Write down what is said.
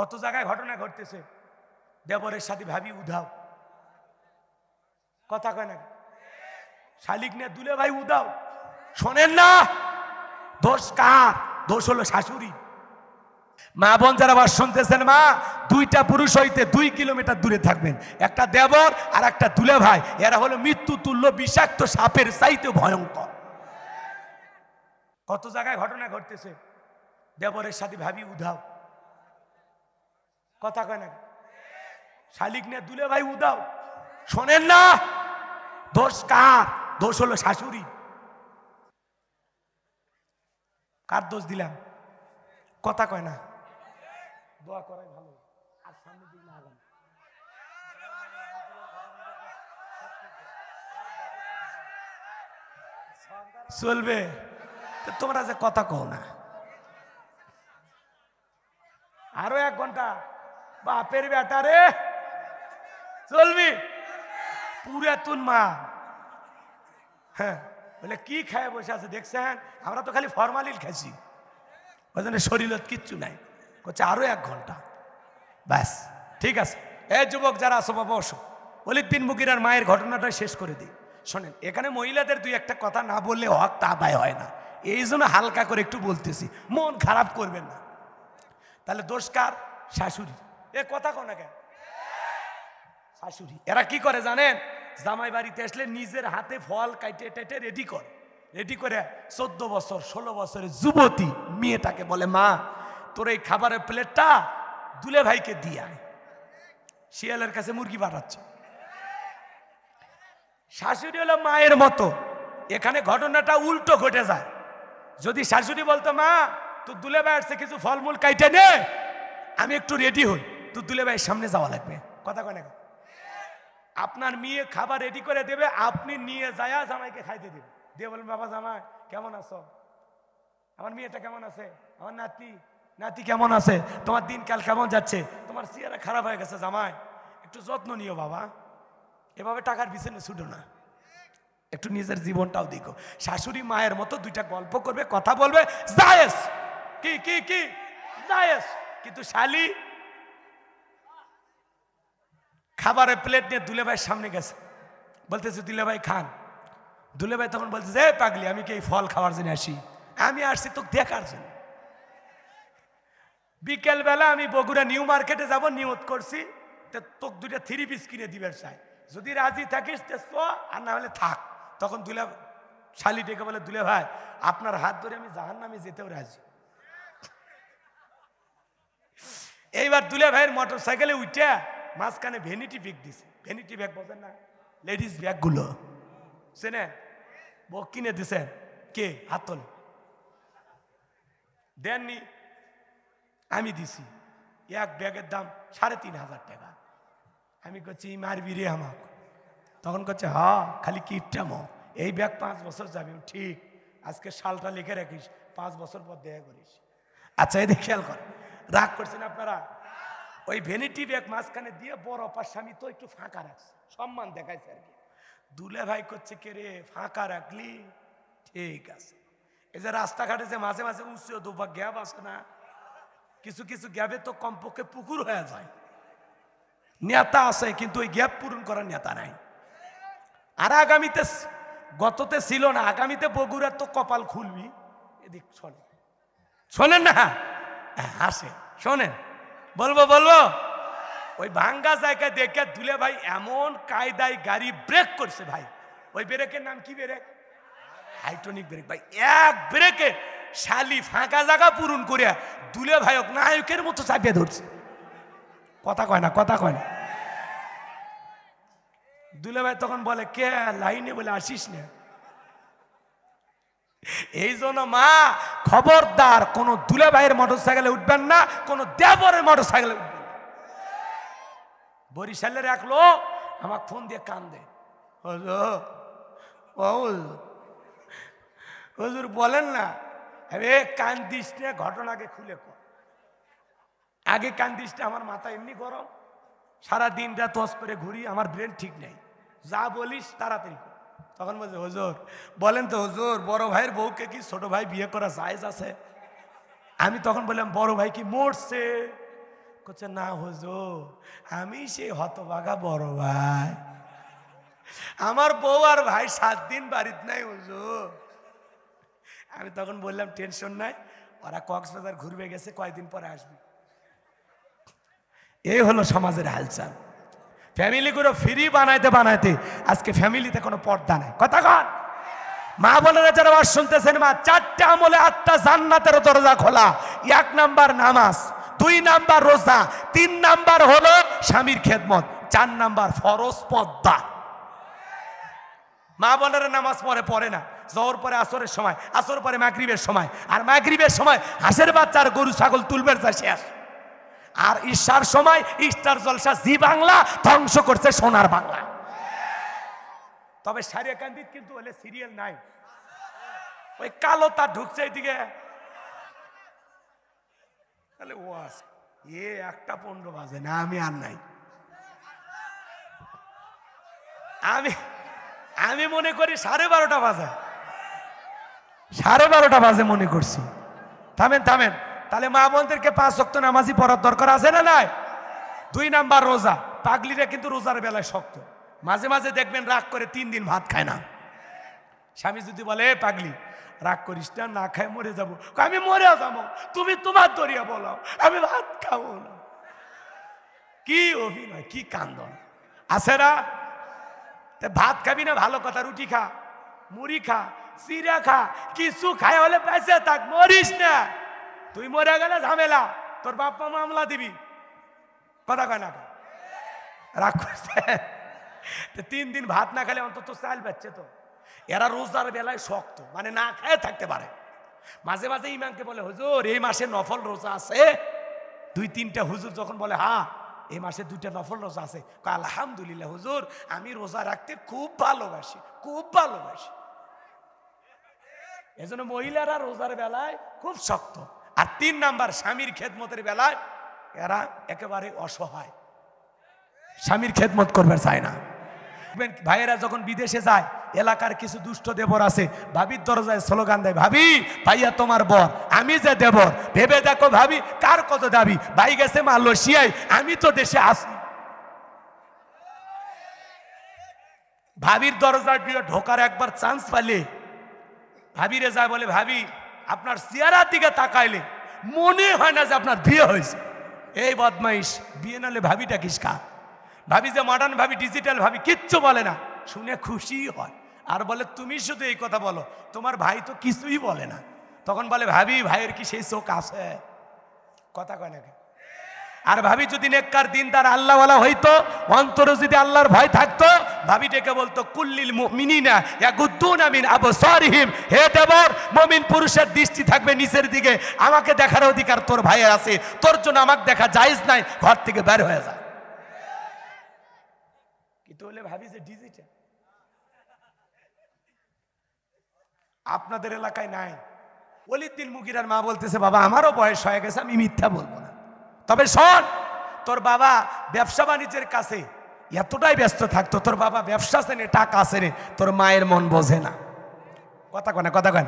কত জায়গায় ঘটনা ঘটতেছে? দেবরের সাথে ভাবি, উধাও। কথা কয় না? শালিক নিয়ে দুলে, ভাই উদাও শোনেন না, দোষ কার? দোষ হলো শাশুড়ি। মা বোন যারা আবার শুনতেছেন, মা, দুইটা পুরুষ হইতে দুই কিলোমিটার দূরে থাকবেন। একটা দেবর আর একটা দুলে ভাই। এরা হলো মৃত্যু তুল্য বিষাক্ত সাপের চাইতে ভয়ঙ্কর। কত জায়গায় ঘটনা ঘটতেছে? দেবরের সাথে ভাবি, উধাও। কথা কয় না? শালিক নিয়ে দুলে ভাই উদাও। শোনেন না, দোষ কার? দোষ হলো শাশুড়ি। কার দোষ দিলাম? কথা কয় না। দোয়া করাই ভালো। আর সামনে দিক না চলবে। তোমরা যে কথা কও না। আরও এক ঘণ্টা। বাপের বেটা রে। চলবি। পুরা তুন মা। হ্যাঁ বলে কি খায় বসে আছে দেখছেন? আমরা তো খালি ফরমালিন খাইছি ওই শরীরত কিচ্ছু নাই। করছে আরও এক ঘণ্টা। ব্যাস, ঠিক আছে। এ যুবক যারা আসো বাবা অসো অলিদ বিন মুগিরার মায়ের ঘটনাটা শেষ করে দিই। শোনেন, এখানে মহিলাদের দুই একটা কথা না বললে হকটা আদায় হয় না। এই জন্য হালকা করে একটু বলতেছি। মন খারাপ করবেন না। তাহলে দোষ কার? শাশুড়ি এ কথা কোন কেন? শাশুড়ি, এরা কি করে জানেন? জামাই বাড়িতে আসলে নিজের হাতে ফল কাইটে টাইটে রেডি করে। রেডি করে চোদ্দ বছর, ষোলো বছরের যুবতী মেয়েটাকে বলে, মা, তোর এই খাবারের প্লেটটা দুলে ভাইকে দিয়ে আয়। শিয়ালের কাছে মুরগি পাঠাচ্ছে। শাশুড়ি হলো মায়ের মতো। এখানে ঘটনাটা উল্টো ঘটে যায়। যদি শাশুড়ি বলতো, মা তুই দুলে ভাই আসছে, কিছু ফলমূল কাইটে নে, আমি একটু রেডি হই। তুই দুলে ভাইয়ের সামনে যাওয়া লাগবে। কথা কয় না আপনার মেয়ে খাবার রেডি করে দেবে, আপনি নিয়ে যায় জামাইকে খাইতে দেবে দিয়ে বলবেন, বাবা জামাই, কেমন আছো? আমার মেয়েটা কেমন আছে? আমার নাতি নাতি কেমন আছে? তোমার দিনকাল কেমন যাচ্ছে? তোমার চেহারা খারাপ হয়ে গেছে জামাই। একটু যত্ন নিও বাবা। এভাবে টাকার পিছনে ছুটো না। একটু নিজের জীবনটাও দেখো। শাশুড়ি মায়ের মতো দুইটা গল্প করবে, কথা বলবে, জায়েজ। কি কি কি? জায়েজ। কিন্তু শালি খাবারের প্লেট নিয়ে দুলে ভাইয়ের সামনে গেছে। বলতেছে দুলে ভাই খান। দুলে ভাই তখন বলছে যে পাগলি, আমি কি এই ফল খাওয়ার জন্য আসি? আমি আসছি তোকে দেখার জন্য। বিকেল বেলা আমি বগুড়া নিউ মার্কেটে যাব, নিয়ত করছি তোকে দুইটা থ্রি পিস কিনে দিবেন চাই যদি রাজি থাকিস, তো আর না হলে থাক। তখন দুলে, শালি ডেকে বলে, দুলে ভাই, আপনার হাত ধরে আমি জাহান নামে যেতেও রাজি। এইবার দুলে ভাইয়ের মোটর সাইকেলে উঠে মাঝখানে ভ্যানিটি ব্যাগ দিছে। ভ্যানিটি ব্যাগ বোঝেন না লেডিস ব্যাগগুলো চেনে বউ কিনে দিছে। কে? হাতল। দেননি, আমি দিছি। এক ব্যাগের দাম সাড়ে তিন হাজার টাকা। আমি করছি মারবি রে আমাক। তখন করছে হ, খালি কিপটামো এই ব্যাগ পাঁচ বছর যাবে ঠিক। আজকে সালটা লিখে রাখিস, পাঁচ বছর পর দেখা করিস। আচ্ছা এদের খেয়াল কর। রাগ করছেন আপনারা? ওই ভ্যানিটি ব্যাগ মাঝখানে দিয়ে বড় অপার স্বামী তো একটু ফাঁকা রাখছে। সম্মান দেখাইছে আর কি। দুলে ভাই করছে কে রে ফাঁকা রাখলি? ঠিক আছে। এই যে রাস্তাঘাটে যে মাঝে মাঝে উঁচু দুপা গ্যাপ আছে না কিছু কিছু গ্যাপে তো কমপক্ষে পুকুর হয়ে যায়। নেতা আছে কিন্তু ওই গ্যাপ পূরণ করার নেতা নাই। আর আগামীতে গততে ছিল না আগামীতে বগুড়ার তো কপাল খুলবি। এদিক শোনে শোনেন না? হ্যাঁ, আসে শোনেন। বলব বলব? ওই ভাঙ্গা জায়গায় দেখে দুলে ভাই এমন কায়দায় গাড়ি ব্রেক করছে ভাই। ওই ব্রেকের নাম কি ব্রেক হাইট্রনিক ব্রেক ভাই, এক ব্রেকে শালি ফাঁকা জায়গা পূরণ করে দুলে ভাইক নায়কের মতো চাপিয়ে ধরছে। কথা কয় না, কথা কয় না। দুলে ভাই তখন বলে, কে লাইনে বলে আসিস না? এই জন্য মা খবরদার কোন দুলে ভাইয়ের মোটর সাইকেলে উঠবেন না কোন দেবরের মোটর সাইকেলে উঠবেন। বরিশালের এক লোক আমার ফোন দিয়ে কান দে হুজুর, বলেন না আরে কান দিস না ঘটনাকে খুলে কর আগে কান দিস না আমার মাথা এমনি গরম সারা দিন রাত তস করে ঘুরি আমার ব্রেন ঠিক নেই যা বলিস তাড়াতাড়ি। তখন বলছে, হুজুর, বলেন তো হুজুর, বড় ভাইয়ের বউকে কি ছোট ভাই বিয়ে করা জায়েজ আছে? আমি তখন বললাম, বড় ভাই কি মরছে? করছে না হুজুর, আমি সেই হতবাগা বড় ভাই। আমার বউ আর ভাই সাত দিন বাড়িতে নাই হুজুর। আমি তখন বললাম, টেনশন নাই, ওরা কক্সবাজার ঘুরবে, গেছে, কয়দিন পরে আসবে। এই হলো সমাজের হালচাল। ফ্যামিলিগুলো ফ্রি বানাইতে বানাইতে, আজকে ফ্যামিলিতে কোনো পর্দা নাই। কথা কন? মা বোনেরা যারা আবার শুনতেছেন, মা, চারটা আমলে আটটা জান্নাতের দরজা খোলা। এক নাম্বার নামাজ, দুই নাম্বার রোজা, তিন নাম্বার হলো স্বামীর খেদমত, চার নাম্বার ফরজ পদ্মা মা বোনেরা নামাজ পরে পড়ে না। জহর পরে আসরের সময়, আসর পরে মাগরিবের সময়, আর মাগরিবের সময় হাঁসের বাচ্চার গরু, ছাগল তুলবের যা শেষ। আর ঈশার সময় ইস্টার জলসা জি বাংলা ধ্বংস করছে সোনার বাংলা। তবে সারিয়াকান্দিত কিন্তু হলে সিরিয়াল নাই। ওই কালো তার ঢুকছে এইদিকে। তাহলে ও এ একটা পনেরো বাজে না, আমি আর নাই। আমি আমি মনে করি সাড়ে বারোটা বাজে। সাড়ে বারোটা বাজে মনে করছি। থামেন থামেন। তাহলে মা বোনদেরকে পাঁচ শক্ত নামাজি পড়ার দরকার আছে না নাই? দুই নাম্বার রোজা। পাগলিরা কিন্তু রোজার বেলায় শক্ত। মাঝে মাঝে দেখবেন রাগ করে তিন দিন ভাত খায় না। স্বামী যদি বলে, "এ পাগলি, রাগ করিস না না খায় মরে যাব। আমি মরে যাব। তুমি তোমার দরিয়া বলো আমি ভাত খাব না। কি অভিনয়, কি কান্দন। আছে না? ভাত খাবি না, ভালো কথা, রুটি খা, মুড়ি খা চিরা খা, কিছু খায় হলে বেঁচে থাক, মরিস না। তুই মরে গেলে ঝামেলা। তোর বাপ্পা মামলা দিবি। কথা কয় না? রাগ করছে। তিন দিন ভাত না খেলে অন্তত চাল পাচ্ছে তো। এরা রোজার বেলায় শক্ত মানে না খেয়ে থাকতে পারে। মাঝে মাঝে ইমামকে বলে, হুজুর, এই মাসে নফল রোজা আছে? দুই, তিনটা হুজুর যখন বলে হ্যাঁ এই মাসে দুইটা নফল রোজা আছে। আলহামদুলিল্লাহ, হুজুর, আমি রোজা রাখতে খুব ভালোবাসি খুব ভালোবাসি। এজন্য মহিলারা রোজার বেলায় খুব শক্ত। আর তিন নাম্বার স্বামীর খেদমতের বেলায় এরা একেবারে অসহায়। স্বামীর খেদমত করবে চায় না। ভাইয়েরা যখন বিদেশে যায়, এলাকার কিছু দুষ্ট দেবর আছে, ভাবির দরজায় স্লোগান দেয়, ভাবি, ভাইয়া তোমার বর, আমি যে দেবর, ভেবে দেখো ভাবি, কার কত দাবি? ভাই গেছে মালয়েশিয়ায়, আমি তো দেশে আসি ভাবির দরজায় দিয়ে ঢোকার একবার চান্স পাইলে ভাবিরে যায় বলে, ভাবি আপনার চেহারার দিকে তাকাইলে মনে হয় না যে আপনার বিয়ে হয়েছে। এই বদমাইশ, বিয়ে নালে ভাবিটা কিসকা ভাবি যে মডার্ন ভাবি ডিজিটাল ভাবি, কিচ্ছু বলে না। শুনে খুশি হয়। আর বলে, তুমি শুধু এই কথা বলো, তোমার ভাই তো কিছুই বলে না। তখন বলে, ভাবি, ভাইয়ের কি সেই চোখ আছে? কথা কয় নাকি আর ভাবি যদি নেককার দিন তার আল্লাহওয়ালা হইতো, অন্তরে যদি আল্লাহর ভয় থাকতো, ভাবি ডেকে বলতো, কুল্লিল মুমিনিনা ইয়াগুদ্দুনা মিন আবসারিহিম। হে দেবর, মুমিন পুরুষের দৃষ্টি থাকবে নিচের দিকে। আমাকে দেখার অধিকার তোর ভাইয়ের আছে। তোর জন্য আমাকে দেখা জায়েজ নাই, ঘর থেকে বের হয়ে যা। কিন্তু হলে ভাবি যে ডিজিটাল। আপনাদের এলাকায় নাই। অলিদ্দিন মুগিরার মা বলতেছে, বাবা, আমারও বয়স হয়ে গেছে, আমি মিথ্যা বলব না। তবে শোন, তোর বাবা ব্যবসা বাণিজ্যের কাছে এতটাই ব্যস্ত থাকতো, তোর বাবা ব্যবসা আছে টাকা আছে তোর মায়ের মন বোঝে না। কথা কনে কথা কন